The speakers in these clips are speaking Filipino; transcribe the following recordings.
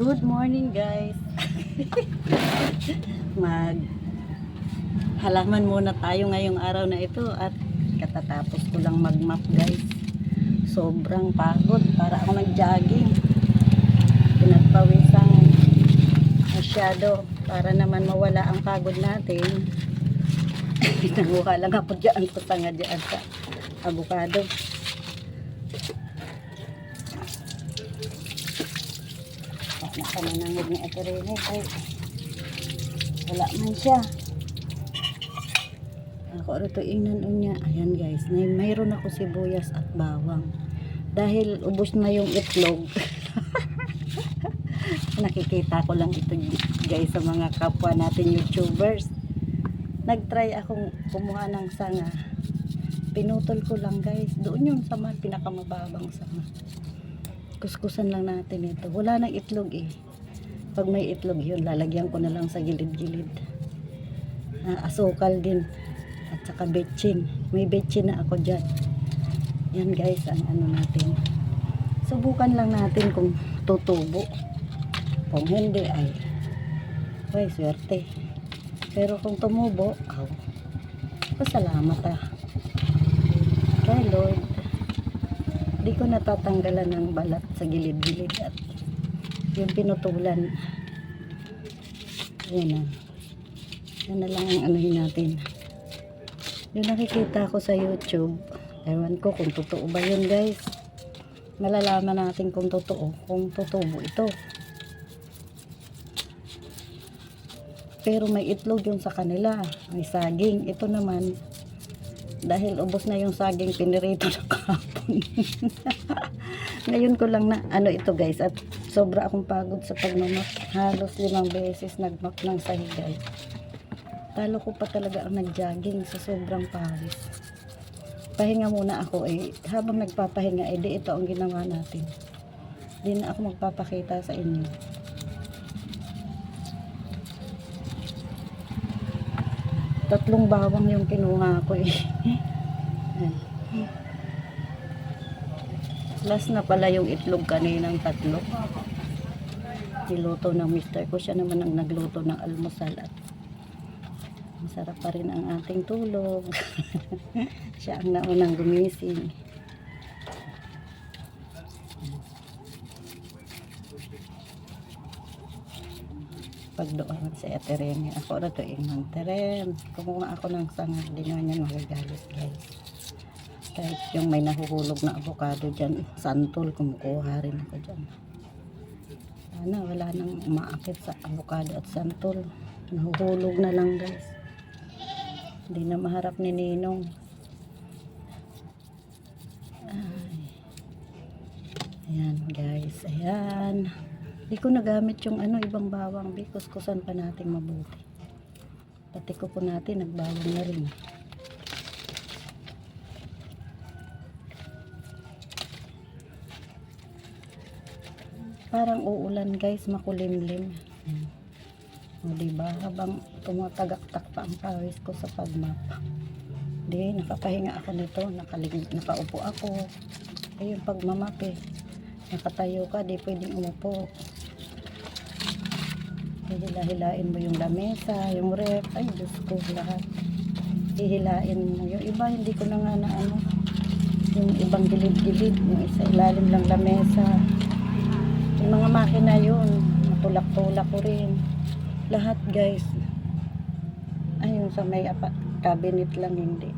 Good morning guys. Mag halaman muna tayo ngayong araw na ito at katatapos ko lang mag-map guys. Sobrang pagod para ako nag-jogging. Pinagpawisang masyado para naman mawala ang pagod natin. Nanguha lang ako dyan sa tanga dyan sa avocado. Nakamanangod ni Ate Rene. Ay, wala man siya. Ako rito inan niya. Ayan guys, may mayroon ako sibuyas at bawang. Dahil ubos na yung itlog. Nakikita ko lang ito guys sa mga kapwa natin YouTubers. Nagtry akong kumuha ng sanga. Pinutol ko lang guys. Doon yun sa mga pinakamababang sanga kuskusan lang natin ito. Wala nang itlog eh. Pag may itlog yun, lalagyan ko na lang sa gilid-gilid. Ah, asukal din. At saka betchin. May betchin na ako dyan. Yan guys, ang ano natin. Subukan lang natin kung tutubo. Kung hindi ay, ay swerte. Pero kung tumubo, aw, pasalamat ah. Kay Lord di ko natatanggalan ng balat sa gilid-gilid at yung pinutulan. Yan na. Yan na lang ang anuhin natin. Yung nakikita ko sa youtube ewan ko kung totoo ba yun guys. Malalaman natin kung totoo kung totoo ito. Pero may itlog yung sa kanila. May saging. Ito naman dahil ubos na yung saging pinirito na kahapon. Ngayon ko lang na ano ito guys at sobra akong pagod sa pagmamap halos limang beses nagmap ng sahigay. Talo ko pa talaga ang nagjogging sa sobrang pawis. Pahinga muna ako eh. Habang nagpapahinga eh di ito ang ginawa natin. Di na ako magpapakita sa inyo tatlong bawang yung kinuha ko eh. Last na pala yung itlog kaninang tatlo. Niluto ng mister ko. Siya naman ang nagluto ng almusal at masarap pa rin ang ating tulog. Siya ang naunang gumising pagdoon sa Eterene. Ako na to yung Teren. Kumuha ako ng sanga. Hindi naman yan magagalit guys. Kahit yung may nahuhulog na avocado dyan, santol, kumukuha rin ako dyan. Sana wala nang umaakit sa avocado at santol. Nahuhulog na lang guys. Hindi na maharap ni Ninong. Ay. Ayan guys, ayan. Di ko nagamit yung ano, ibang bawang because kusan pa natin mabuti. Pati ko po natin, nagbawang na rin. Parang uulan guys, makulimlim. Ayan. O diba, habang tumatagaktak pa ang pawis ko sa pagmap. Di, nakapahinga ako nito, nakalig, nakaupo ako. Ayun, pagmamap eh. Nakatayo ka, di pwedeng umupo. Hihilahilain mo yung lamesa, yung rep, ay Diyos ko, lahat. Hihilain mo. Yung iba, hindi ko na nga na ano, yung ibang gilid-gilid, yung isa ilalim lang lamesa. Yung mga makina yun, matulak-tulak ko rin. Lahat guys. Ay, yung sa may apa, cabinet lang hindi.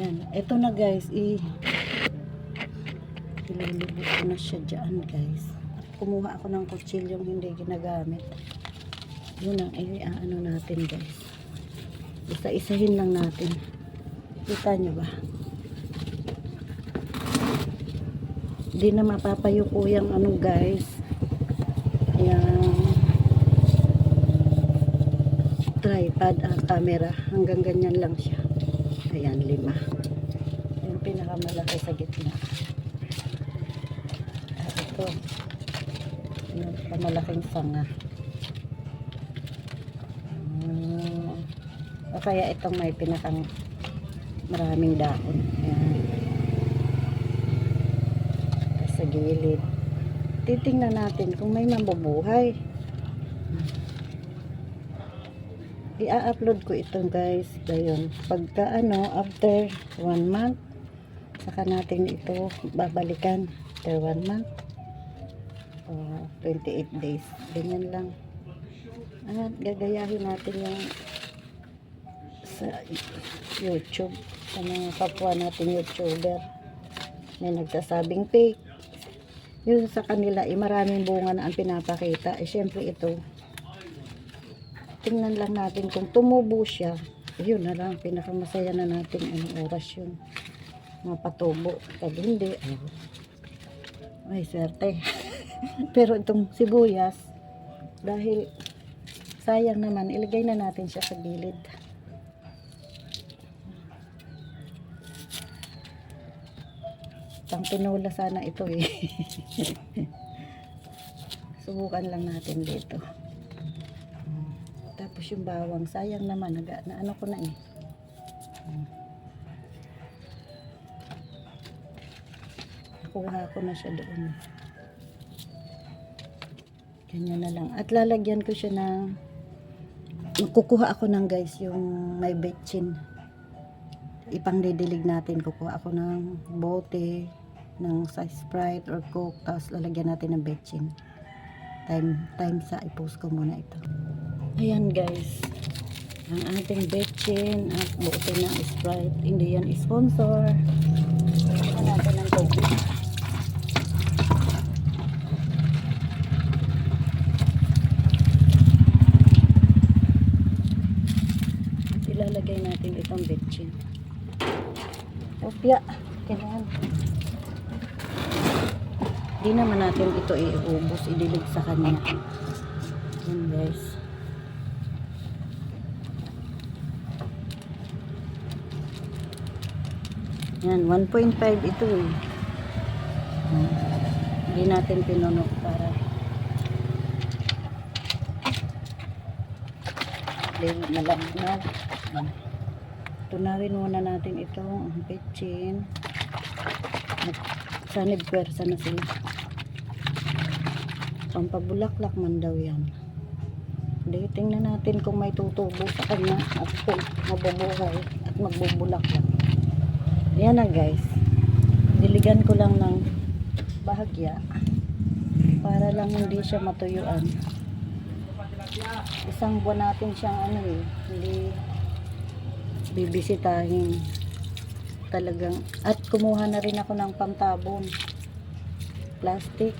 Yan. Ito na guys, i ililibot ko na siya dyan guys. At kumuha ako ng kutsilyong hindi ginagamit. Yun ang i-ano natin guys. Isa-isahin lang natin. Kita nyo ba? Hindi na mapapayuko yung ano guys. Yung tripod ang camera. Hanggang ganyan lang siya. Ayan, lima. Yung pinakamalaki sa gitna. At ito. Pamalaking sanga. Hmm. O kaya itong may pinakang maraming dahon. Ayan. Sa gilid. titingnan natin kung may mabubuhay. I-upload ko ito guys. Gayon. Pagka ano, after one month, saka natin ito babalikan. After one month. O 28 days. Ganyan lang. At gagayahin natin yung sa YouTube. Sa mga kapwa natin YouTuber. May nagsasabing fake. Yun sa kanila, eh, maraming bunga na ang pinapakita. Eh, syempre ito, tingnan lang natin kung tumubo siya. Yun na lang, pinakamasaya na natin anong oras yun. Mapatubo. Pag hindi, ay, swerte. Pero itong sibuyas, dahil sayang naman, ilagay na natin siya sa gilid. Pang sana ito eh. Subukan lang natin dito. Tapos yung bawang, sayang naman, naga, na ano ko na eh. Nakuha ko na siya doon. Ganyan na lang. At lalagyan ko siya ng kukuha ako ng guys yung may betchin. Ipang didilig natin. Kukuha ako ng bote ng sa Sprite or Coke tapos lalagyan natin ng betchin. Time, time sa i-post ko muna ito. Ayan guys. Ang ating betchin at bote ng Sprite. Hindi yan sponsor. Ito natin ng tubig. At ilalagay betchin. Opya. Kailangan. Di naman natin ito iubos, idilig sa kanya. Yan guys. Yan, 1.5 ito eh. Hindi natin pinunok para Then, malambot. Hmm. Tunawin muna natin itong pitchin. Sanib pwersa na sila. Pampabulaklak man daw yan. Hindi, tingnan natin kung may tutubo sa kanya at kung mabubuhay at magbubulaklak. Yan na guys. Diligan ko lang ng bahagya para lang hindi siya matuyuan. Isang buwan natin siyang ano eh, hindi bibisitahin. Talagang at kumuha na rin ako ng pantabon. Plastic.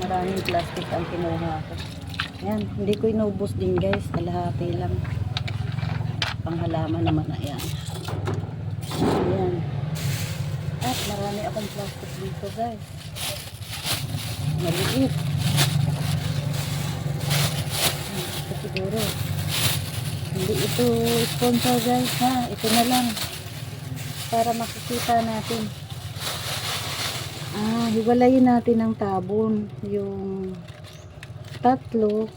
Maraming plastic ang kinuha ko. Yan, hindi ko inubos din guys. Kalahati lang. Panghalaman naman na yan yan at marami akong plastic dito guys. Maliit ito siguro ito sponsor guys ha? Ito na lang. Para makikita natin. Ah hiwalayin natin ng tabon. Yung tatlo.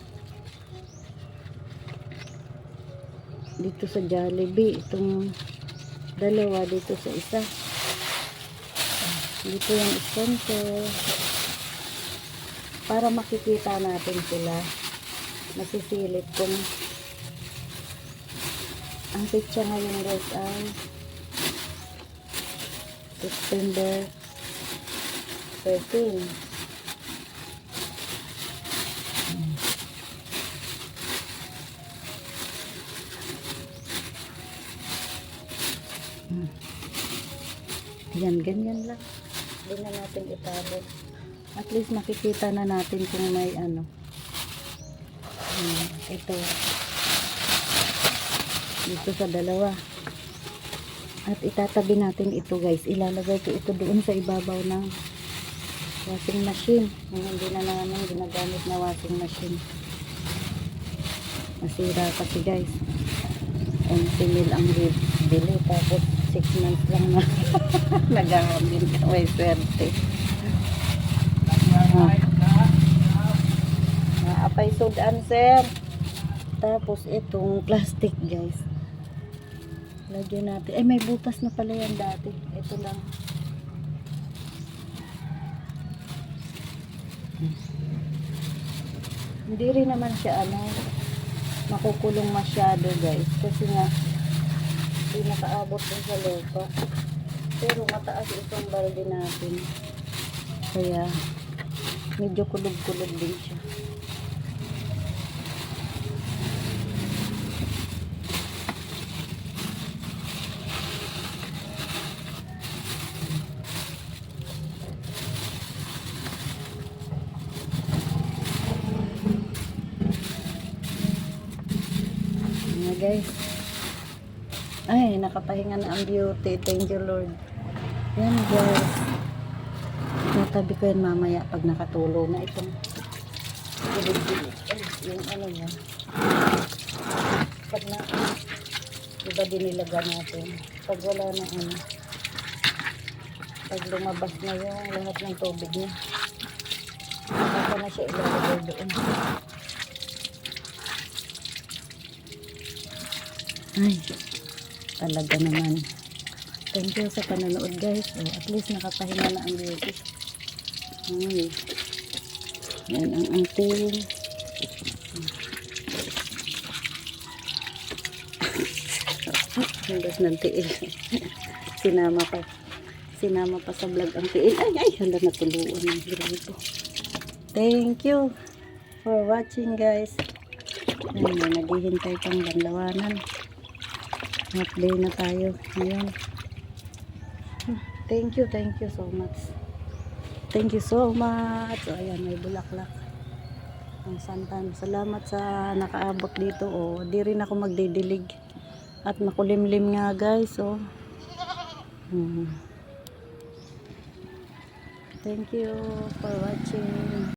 Dito sa Jollibee itong dalawa dito sa isa. Dito yung sponsor. Para makikita natin sila. Nasisilip kung ang pitsa ngayon guys ay September 13 Hmm. yan ganyan lang. Hindi na natin itabot at least makikita na natin kung may ano. Hmm, ito dito sa dalawa. At itatabi natin ito guys. Ilalagay ko ito doon sa ibabaw ng washing machine. Yung hindi na namin ginagamit na washing machine. Masira kasi guys. 11 mil ang bili. Tapos 6 months lang na nagagamit may swerte. Ah. Naapay sudan, sir. Tapos itong plastic, guys. Lagyan natin. Eh, may butas na pala yan dati. Ito lang. Hmm. Hindi rin naman siya ano, makukulong masyado guys. Kasi nga, hindi nakaabot din sa lupa. Pero mataas itong balde natin. Kaya, medyo kulog-kulog din siya. Guys. Ay, nakapahinga na ang beauty. Thank you Lord. Yan guys. Natabi ko yan mamaya pag nakatulo na itong yung ano yan. Pag na, iba dinilaga natin. Pag wala na ano. Pag lumabas na yung lahat ng tubig niya. Saka na siya ilalagay doon. Ay, talaga naman. Thank you sa panonood guys. Oh, at least nakapahinga na ang beauty. Ay. Yan ang ating Hanggang ng tiil. Sinama pa. Sinama pa sa vlog ang tiil. Ay, ay, hala natuluan ng grito. Thank you for watching guys. Ayun, naghihintay pang banlawanan. Half day na tayo ngayon. Hmm, Thank you, thank you so much. Thank you so much. So, ayan, may bulaklak. Ang santan. Salamat sa nakaabot dito. O, di rin ako magdidilig. At makulimlim nga guys. Oh. Hmm. Thank you for watching.